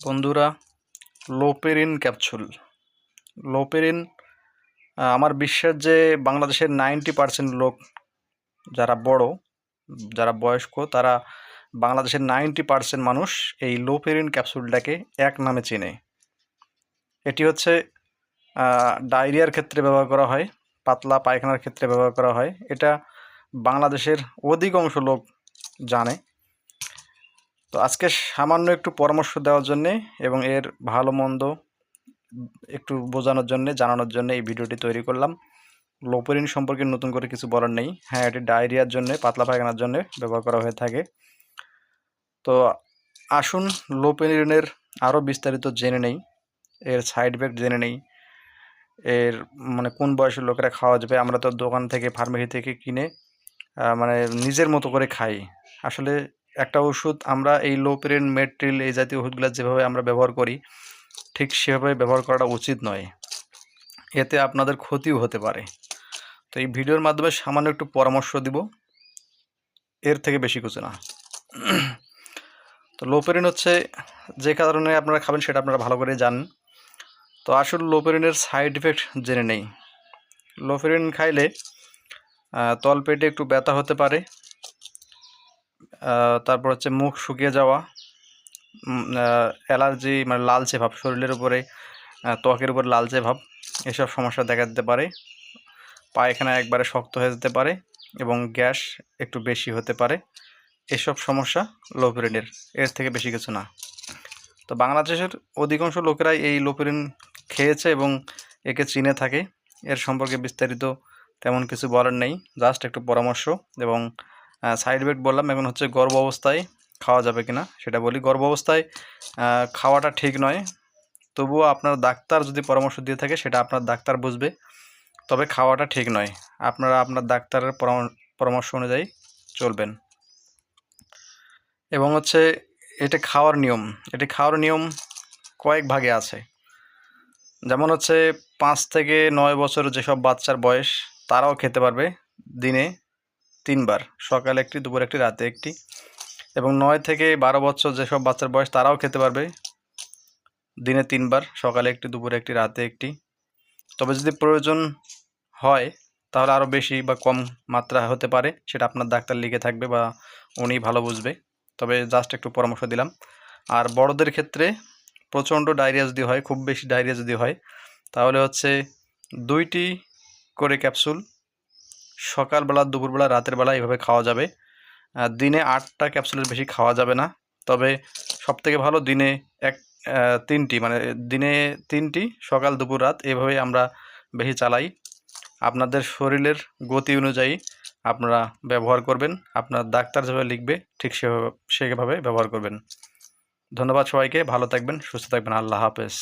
বন্ধুরা, লোপেরিন ক্যাপসুল। লোপেরিন আমার বিশ্বাস যে বাংলাদেশের নাইনটি পার্সেন্ট লোক যারা বড়, যারা বয়স্ক, তারা বাংলাদেশের নাইনটি পার্সেন্ট মানুষ এই লোপেরিন ক্যাপসুলটাকে এক নামে চেনে। এটি হচ্ছে ডায়রিয়ার ক্ষেত্রে ব্যবহার করা হয়, পাতলা পায়খানার ক্ষেত্রে ব্যবহার করা হয়। এটা বাংলাদেশের অধিকাংশ লোক জানে। তো আজকে সামান্য একটু পরামর্শ দেওয়ার জন্যে এবং এর ভালো মন্দ একটু বোঝানোর জন্যে, জানানোর জন্য এই ভিডিওটি তৈরি করলাম। লোপেরিন সম্পর্কে নতুন করে কিছু বলার নেই। হ্যাঁ এটি ডায়রিয়ার জন্য, পাতলা পায়খানার জন্য ব্যবহার করা হয়ে থাকে। তো আসুন, লোপেরিনের আরও বিস্তারিত জেনে নেই। এর সাইড এফেক্ট জেনে নেই। এর মানে কোন বয়সের লোকেরা খাওয়া যাবে? আমরা তো দোকান থেকে ফার্মেসি থেকে কিনে মানে নিজের মতো করে খাই। আসলে একটা ওষুধ আমরা এই লো লোপেরিন মেট্রিল এই জাতীয় ওষুধগুলো যেভাবে আমরা ব্যবহার করি, ঠিক সেভাবে ব্যবহার করাটা উচিত নয়। এতে আপনাদের ক্ষতিও হতে পারে। তো এই ভিডিওর মাধ্যমে সামান্য একটু পরামর্শ দিব। এর থেকে বেশি কিছু না। তো লোপেরিন হচ্ছে যে কারণে আপনারা খাবেন সেটা আপনারা ভালো করে জানেন। তো আসল লোপেরিনের সাইড এফেক্ট জেনে নেই। লোপেরিন খাইলে তলপেটে একটু ব্যথা হতে পারে। তারপর হচ্ছে মুখ শুকিয়ে যাওয়া অ্যালার্জি মানে লালচে ভাব, শরীরের উপরে ত্বকের উপর লালচে ভাব, এসব সমস্যা দেখা দিতে পারে। পায়খানা একবারে শক্ত হয়ে যেতে পারে এবং গ্যাস একটু বেশি হতে পারে। এসব সমস্যা লোপেরিনের এর থেকে বেশি কিছু না। তো বাংলাদেশের অধিকাংশ লোকেরাই এই লোপেরিন খেয়েছে এবং একে চিনে থাকে। এর সম্পর্কে বিস্তারিত তেমন কিছু বলার নেই জাস্ট একটু পরামর্শ এবং সাইড এফেক্ট বললাম, এখন হচ্ছে গর্ভ অবস্থায় খাওয়া যাবে কিনা সেটা বলি। গর্ভ অবস্থায় খাওয়াটা ঠিক নয়। তবুও আপনার ডাক্তার যদি পরামর্শ দিয়ে থাকে, সেটা আপনার ডাক্তার বুঝবে। তবে খাওয়াটা ঠিক নয়। আপনারা আপনার ডাক্তারের পরামর- পরামর্শ অনুযায়ী চলবেন। এবং হচ্ছে এটা খাওয়ার নিয়ম। এটি খাওয়ার নিয়ম কয়েক ভাগে আছে। যেমন হচ্ছে পাঁচ থেকে নয় বছর যেসব বাচ্চার বয়স, তারাও খেতে পারবে দিনে তিনবার, সকালে একটি, দুপুর একটি, রাতে একটি এবং নয় থেকে বারো বছর যেসব বাচ্চার বয়স তারাও খেতে পারবে। দিনে তিনবার, সকালে একটি, দুপুরে একটি, রাতে একটি। তবে যদি প্রয়োজন হয়, তাহলে আরও বেশি বা কম মাত্রা হতে পারে, সেটা আপনার ডাক্তার লিখে থাকবে বা উনি ভালো বুঝবে। তবে জাস্ট একটু পরামর্শ দিলাম। আর বড়দের ক্ষেত্রে প্রচণ্ড ডায়রিয়া যদি হয়, খুব বেশি ডায়রিয়া যদি হয়, তাহলে হচ্ছে দুইটি করে ক্যাপসুল সকালবেলা, দুপুরবেলা, রাতের বেলা এইভাবে খাওয়া যাবে। দিনে আটটা ক্যাপসুলের বেশি খাওয়া যাবে না। তবে সবথেকে ভালো দিনে এক তিনটি মানে দিনে তিনটি, সকাল, দুপুর, রাত এভাবে আমরা বেশি চালাই। আপনাদের শরীরের গতি অনুযায়ী আপনারা ব্যবহার করবেন। আপনার ডাক্তার যেভাবে লিখবে, ঠিক সেভাবে সেভাবে ব্যবহার করবেন। ধন্যবাদ সবাইকে, ভালো থাকবেন, সুস্থ থাকবেন। আল্লাহ হাফেজ।